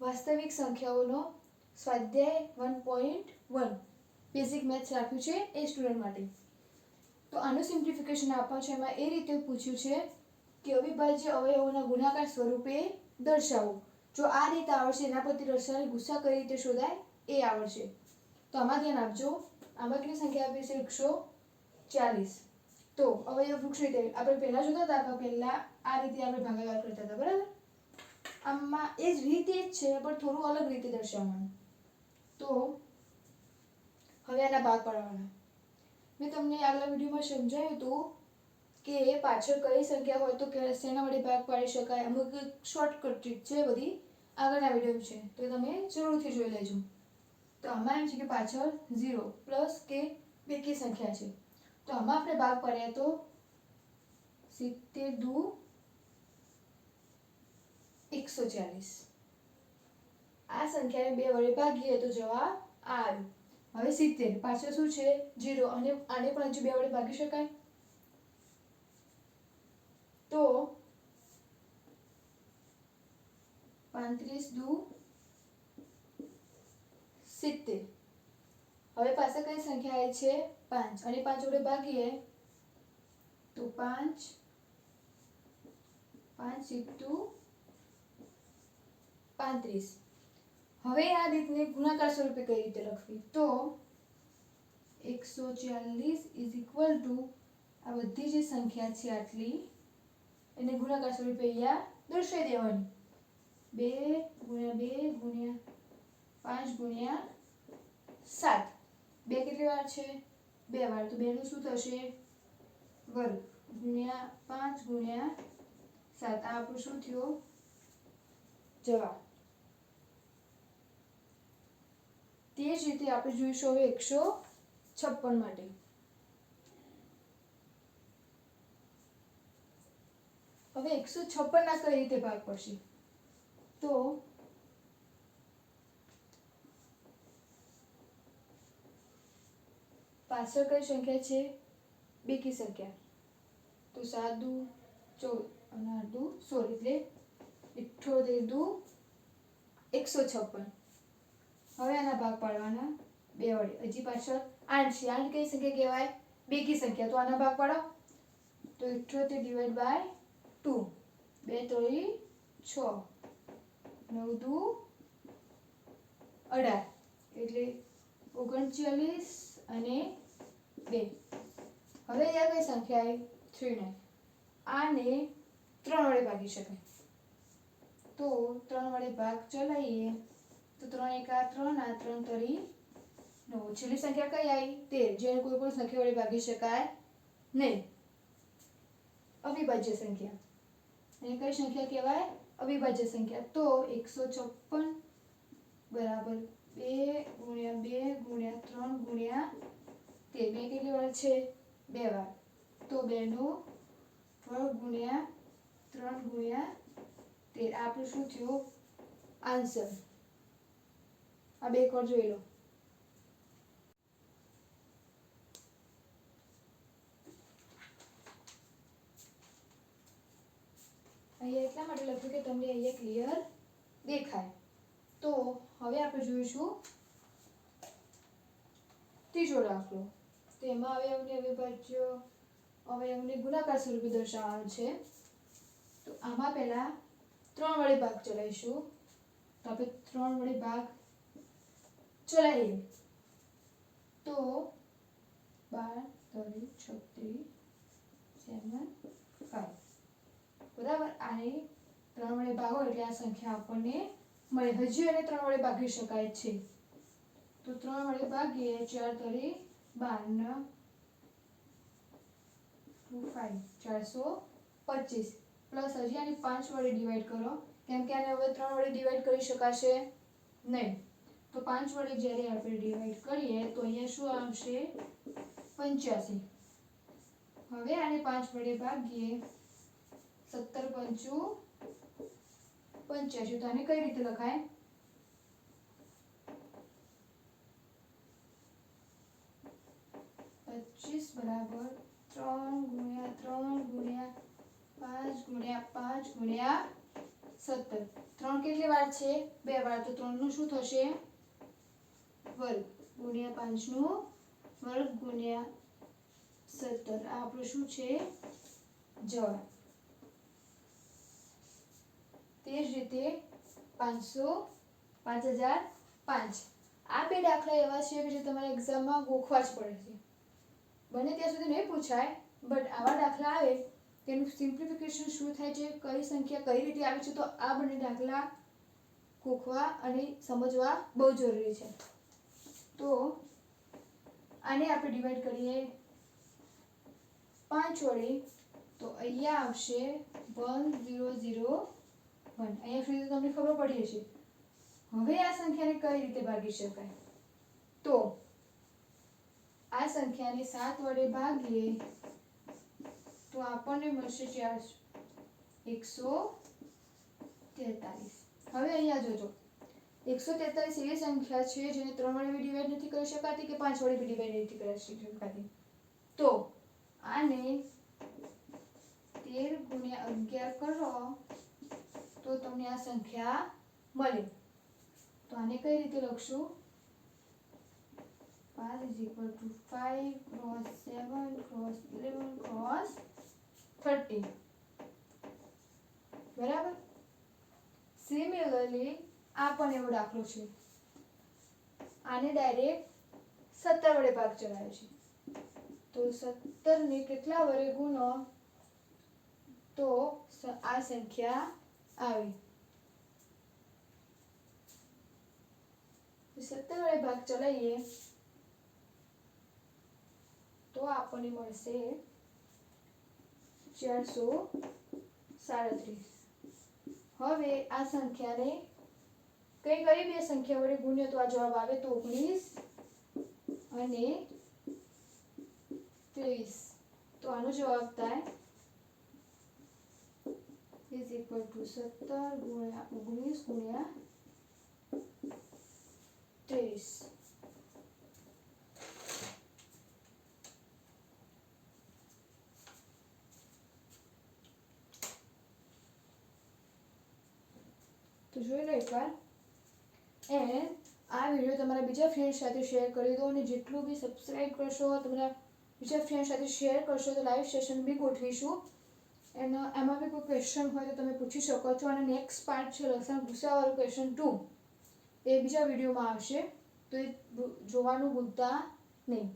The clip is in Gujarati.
વાસ્તવિક સંખ્યાઓનો સ્વાધ્યાય one point one basic maths રાખ્યું છે એ સ્ટુડન્ટ માટે. તો આનું સિમ્પ્લિફિકેશન આપવા છે એમાં એ રીતે પૂછ્યું છે કે અવિભાજ્ય અવયવોના ગુણાકાર સ્વરૂપે દર્શાવો. જો આ રીતે આવડશે, એના પરથી રસાયણ ગુસ્સા કઈ રીતે શોધાય? એ આવડશે. તો આમાં ધ્યાન આપજો. આમાં કેટલી સંખ્યા આપી છે? એકસો ચાલીસ. તો અવયવ વૃક્ષ રીતે આપણે પહેલાં જોતા હતા પહેલાં આ રીતે આપણે ભાગાકાર કરતા હતા, બરાબર? આમાં એ જ રીતે જ છે, પણ થોડું અલગ રીતે દર્શાવવાનું. તો હવે આના ભાગ પાડવાના. મેં તમને આગલા વિડીયોમાં સમજાવ્યું હતું કે પાછળ કઈ સંખ્યા હોય તો કે શેના વડે ભાગ પાડી શકાય, અમુક શોર્ટકટ ટ્રીક છે બધી, આગળના વીડિયો છે. તો તમે જરૂરથી જોઈ લેજો. તો આમાં એમ છે કે પાછળ ઝીરો પ્લસ કે બેકી સંખ્યા છે. તો આમાં આપણે ભાગ પાડ્યા તો સિત્તેર દુ એકસો ચાલીસ. આ સંખ્યાને બે વડે ભાગીએ તો જવાબ આવ્યો હવે સિત્તેર, પાછળ શું છે? જીરો અને આને પણ હજુ બે વડે ભાગી શકાય? તો પાંત્રીસ દુ સિત્તેર. હવે પાછળ કઈ સંખ્યા આવી છે? પાંચ. અને પાંચ વડે ભાગીએ તો પાંચ. પાંચ સિત્તુ પાંત્રીસ. હવે આ રીતને ગુણાકાર સ્વરૂપે કઈ રીતે લખવી? તો એકસો ચાલીસ ઇઝ ઇક્વલ ટુ આ બધી જે સંખ્યા છે આટલી, એને ગુણાકાર સ્વરૂપે અહીંયા દર્શાવી દેવાની. બે ગુણ્યા બે ગુણ્યા પાંચ ગુણ્યા સાત. બે કેટલી વાર છે? બે વાર. તો બેનું શું થશે? વર્ગ ગુણ્યા પાંચ ગુણ્યા સાત. આ આપણું શું થયો? જવાબ. તે જ રીતે આપણે જોઈશું હવે એકસો છપ્પન માટે. હવે એકસો છપ્પન ના કઈ રીતે ભાગ પડશે? તો પાછળ કઈ સંખ્યા છે? બેકી સંખ્યા. તો સાત દુ ચૌદ અને દુ સોળ એટલે અઠ્ઠોતેર દુ એકસો છપ્પન. હવે આના ભાગ પાડવાના. બે વડે હજી પાછળ આઠ છે આઠ કઈ સંખ્યા કહેવાય? બેકી સંખ્યા. તો આના ભાગ પાડો. તો ઇઠોતેર ડિવાઈડ બાય ટુ બે, ત્રણ, છ. નવ દુ અઢાર. એટલે ઓગણચાલીસ અને બે. હવે ત્યાં કઈ સંખ્યા આવી? નાઇન આને ત્રણ વડે ભાગી શકાય. તો ત્રણ વડે ભાગ ચલાવીએ. તો ત્રણ એકા ત્રણ, આ ત્રણ તરી નવ છેલ્લી સંખ્યા કઈ આવી? તેર. જેને કોઈ પણ સંખ્યા વડે ભાગી શકાય નહીં. અવિભાજ્ય સંખ્યા. અને કઈ સંખ્યા કહેવાય? અવિભાજ્ય સંખ્યા. તો એકસો ચોપન બરાબર બે ગુણ્યા બે ગુણ્યા ત્રણ ગુણ્યા તે બે કેટલી વાર છે? બે વાર. તો બેનો વર્ગ ગુણ્યા ત્રણ ગુણ્યા તેર. આપણું શું થયું? આન્સર. આ બે કોર જોઈ લો. અહીંયા એટલા માટે લખ્યું કે તમને અહીંયા ક્લિયર દેખાય. તો હવે આપણે જોઈશું ત્રીજો દાખલો. તો એમાં અવયવને અવિભાજ્ય, અવયવને ગુણાકાર સ્વરૂપે દર્શાવવાનું છે. તો આમાં પહેલાં ત્રણ વડે ભાગ ચલાવીશું. તો આપણે ત્રણ વડે ભાગ ચલાવીએ તો બાર તરી છત્રીસ, સેવન, ફાઈવ. બરાબર? આને ત્રણ વડે ભાગો એટલે આ સંખ્યા આપણને મળે. હજી એને ત્રણ વડે ભાગી શકાય છે. તો ત્રણ વડે ભાગીએ, ચાર તરી બાર ને ટુ ફાઈવ. ચારસો પચીસ. પ્લસ હજી આની પાંચ વડે ડિવાઈડ કરો. કેમ કે આને હવે ત્રણ વડે ડિવાઈડ કરી શકાશે નહીં. તો પાંચ વડે જ્યારે આપણે ડિવાઈડ કરીએ, તો અહીંયા શું આવશે? પંચ્યાસી. હવે આને પાંચ વડે ભાગીએ, સત્તર પંચુ પંચ્યાસી. તો આને કઈ રીતે લખાય? પચીસ બરાબર ત્રણ ગુણ્યા ત્રણ ગુણ્યા પાંચ ગુણ્યા પાંચ ગુણ્યા સત્તર. ત્રણ કેટલી વાર છે? બે વાર. તો ત્રણનું શું થશે? વર્ગ ગુણ્યા પાંચનું વર્ગ ગુણ્યા સત્તર. આ આપણું શું છે જવાબ. તે જ રીતે પાંચસો પાંચ હજાર પાંચ. આ બે દાખલા એવા છે કે જે તમારે એક્ઝામમાં ગોખવા જ પડે છે. બને ત્યાં સુધી નહીં પૂછાય બટ આવા દાખલા આવે, તેનું સિમ્પ્લિફિકેશન શું થાય છે, કઈ સંખ્યા કઈ રીતે આવે છે, તો આ બંને દાખલા ગોખવા અને સમજવા બહુ જરૂરી છે. તો આને આપણે ડિવાઈડ કરીએ પાંચ વડે, તો અહીંયા આવશે વન ઝીરો ઝીરો વન અહીંયા સુધી તમને ખબર પડી હશે. હવે આ સંખ્યાને કઈ રીતે ભાગી શકાય? તો આ સંખ્યાને સાત વડે ભાગીએ, તો આપણને મળશે ચાર એકસો તેતાલીસ. હવે અહીંયા જોજો. એકસો તેતાલીસ એવી સંખ્યા છે જેને ત્રણ વડે બી ડિવાઈડ નથી કરી શકાતી કે પાંચ વડે બી ડિવાઈડ નથી કરી શકાતી. તો આને તેર ગુણ્યા અગિયાર કરો તો તમને આ સંખ્યા મળે. તો આને કઈ રીતે લખશું? પાંચ is equal to five cross seven cross eleven cross thirty બરાબર? સિમિલરલી આ પણ એવો દાખલો છે. આને ડાયરેક્ટ સત્તર વડે ભાગ ચલાવ્યો છે. તો સત્તરને કેટલા વડે ગુણો? તો આ સંખ્યા આવે. સત્તર વડે ભાગ ચલાવીએ, તો આપણને મળશે ચારસો સાડત્રીસ. હવે આ સંખ્યાને કઈ કઈ બે સંખ્યા વડે ગુણ્યો તો આ જવાબ આવે તો ઓગણીસ અને ત્રેવીસ તો આનો જવાબ થાય ઇઝ ઇક્વલ ટુ સત્તર ગુણ્યા ઓગણીસ ગુણ્યા ત્રેવીસ તો જોઈ લો એકવાર. એન્ડ આ વીડિયો તમારા બીજા ફ્રેન્ડ સાથે શેર કરી દો અને જેટલું બી સબસ્ક્રાઈબ કરશો તમારા બીજા ફ્રેન્ડ સાથે શેર કરશો તો લાઈવ સેશન બી ગોઠવીશું. એનો, એમાં બી કોઈ ક્વેશ્ચન હોય તો તમે પૂછી શકો છો. અને નેક્સ્ટ પાર્ટ છે લસણ ભૂસાવાળું ક્વેશ્ચન ટુ એ બીજા વિડીયોમાં આવશે. તો એ જોવાનું ભૂલતા નહીં.